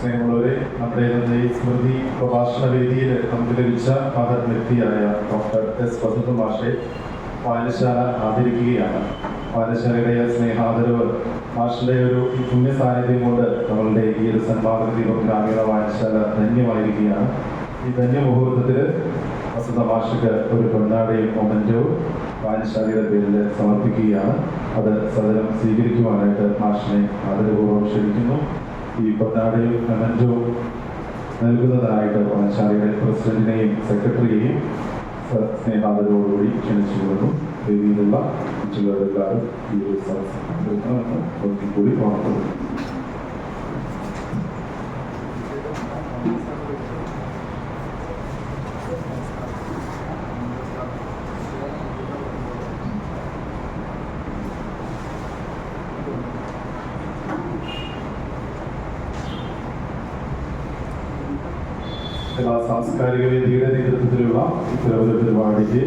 സ്നേഹമുള്ളവരെ ഇന്നത്തെ സ്മൃതി പ്രഭാഷണ വേദിയിൽ നമുക്ക് ലഭിച്ച മഹത്വ്യക്തിയായ ഡോക്ടർ എസ് വസന്ത മാഷെ വായനശാല ആദരിക്കുകയാണ്. വായനശാലയുടെ സ്നേഹാദരവ് മാഷിന്റെ ഒരു പുണ്യ സാന്നിധ്യം കൊണ്ട് നമ്മളുടെ ഈ ഒരു സംഭാവനത്തിൽ ഗ്രാമീണ വായനശാല ധന്യമായിരിക്കുകയാണ്. ഈ ധന്യ മുഹൂർത്തത്തിൽ വസന്ത മാഷക്ക് ഒരു പൊന്നാടയും മൊമെന്റവും വായനശാലയുടെ പേരിൽ സമർപ്പിക്കുകയാണ്. അത് സദനം സ്വീകരിക്കുവാനായിട്ട് മാഷിനെ ആദരപൂർവം ക്ഷണിക്കുന്നു. ഈ പൊന്നാടയും മൊമെന്റവും നൽകുന്നതായിട്ട് വായനശാലയുടെ പ്രസിഡന്റിനെയും സെക്രട്ടറിയെയും സ്നേഹാദരോടുകൂടി ക്ഷണിച്ചുകൊണ്ടു രീതിയിലുള്ള മറ്റുള്ളവരെല്ലാവരും ഈ ഒരു കൂടി പങ്കെടുക്കണമെന്ന് ഒരിക്കൽ കൂടി ഓർക്കുന്നു എല്ലാ സാംസ്കാരിക വേദിയുടെ നേതൃത്വത്തിലുള്ള ഇത്തരമൊരു പരിപാടിക്ക്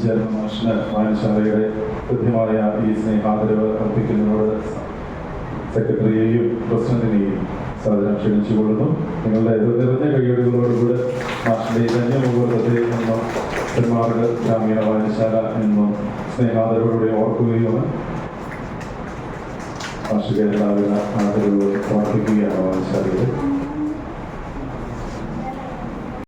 ചേർന്ന മാഷിന് വായനശാലയുടെ കൃത്യമായ ഈ സ്നേഹാദരവ് അർപ്പിക്കുന്നതിനോട് സെക്രട്ടറിയെയും പ്രസിഡന്റിനെയും സാധനം ക്ഷണിച്ചുകൊള്ളുന്നു. നിങ്ങളുടെ നിറഞ്ഞ കൈയടികളോടുകൂടി മാഷിന്റെ ഈ ധന്യ മുഹൂർത്തത്തെ എന്നും പെരുമാറുക ഗ്രാമീണ വായനശാല എന്നും സ്നേഹാദരവോടെ ഓർക്കുകയുമാണ് മാഷിക എല്ലാവിധ ആദരവ് പ്രവർത്തിക്കുകയാണ് വായനശാലയിൽ